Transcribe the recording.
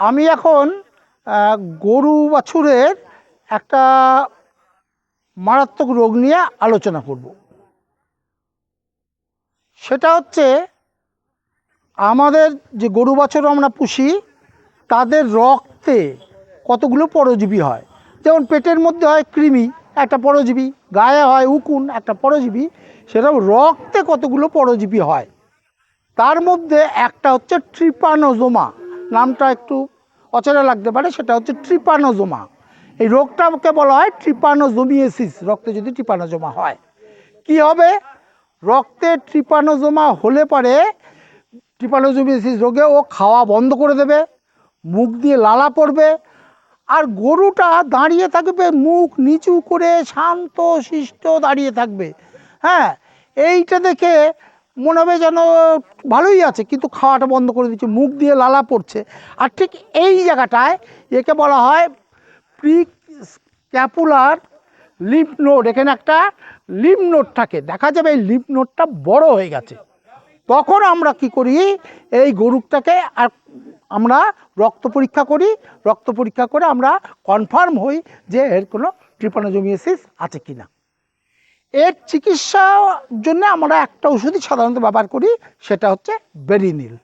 আমি এখন গরু বাছুরের একটা মারাত্মক রোগ নিয়ে আলোচনা করব। সেটা হচ্ছে, আমাদের যে গরু বাছুর আমরা পুষি, তাদের রক্তে কতগুলো পরজীবী হয়? যেমন পেটের মধ্যে হয় কৃমি, একটা পরজীবী, গায়ে হয় উকুন, একটা পরজীবী সেরকম রক্তে কতগুলো পরজীবী হয়? তার মধ্যে একটা হচ্ছে ট্রিপানোজোমা। নামটা একটু অচেনা লাগতে পারে, সেটা হচ্ছে ট্রিপানোজোমা। এই রোগটাকে বলা হয় ট্রিপানোজোমিয়েসিস, রক্তে যদি ট্রিপানোজোমা হয়। কি হবে? রক্তে ট্রিপানোজোমা হলে পরে ট্রিপানোজোমিয়েসিস রোগে ও খাওয়া বন্ধ করে দেবে, মুখ দিয়ে লালা পড়বে, আর গরুটা দাঁড়িয়ে থাকবে, মুখ নিচু করে শান্ত, শিষ্ট দাঁড়িয়ে থাকবে। হ্যাঁ এইটা দেখে মনে হবে যেন ভালোই আছে, কিন্তু খাওয়াটা বন্ধ করে দিচ্ছে মুখ দিয়ে লালা পড়ছে। আর ঠিক এই জায়গাটায় একে বলা হয় প্রি ক্যাপুলার লিপ নোড এখানে একটা লিম্ফ নোড থাকে। দেখা যাবে এই লিপ নোডটা বড় হয়ে গেছে। তখন আমরা কি করি, এই গরুটাকে আর আমরা রক্ত পরীক্ষা করি, রক্ত পরীক্ষা করে আমরা কনফার্ম হই যে এর কোনো ট্রিপানোজোমিয়াসিস আছে কি না এর চিকিৎসার জন্য আমরা একটা ওষুধই সাধারণত ব্যবহার করি সেটা হচ্ছে বেরিনিল।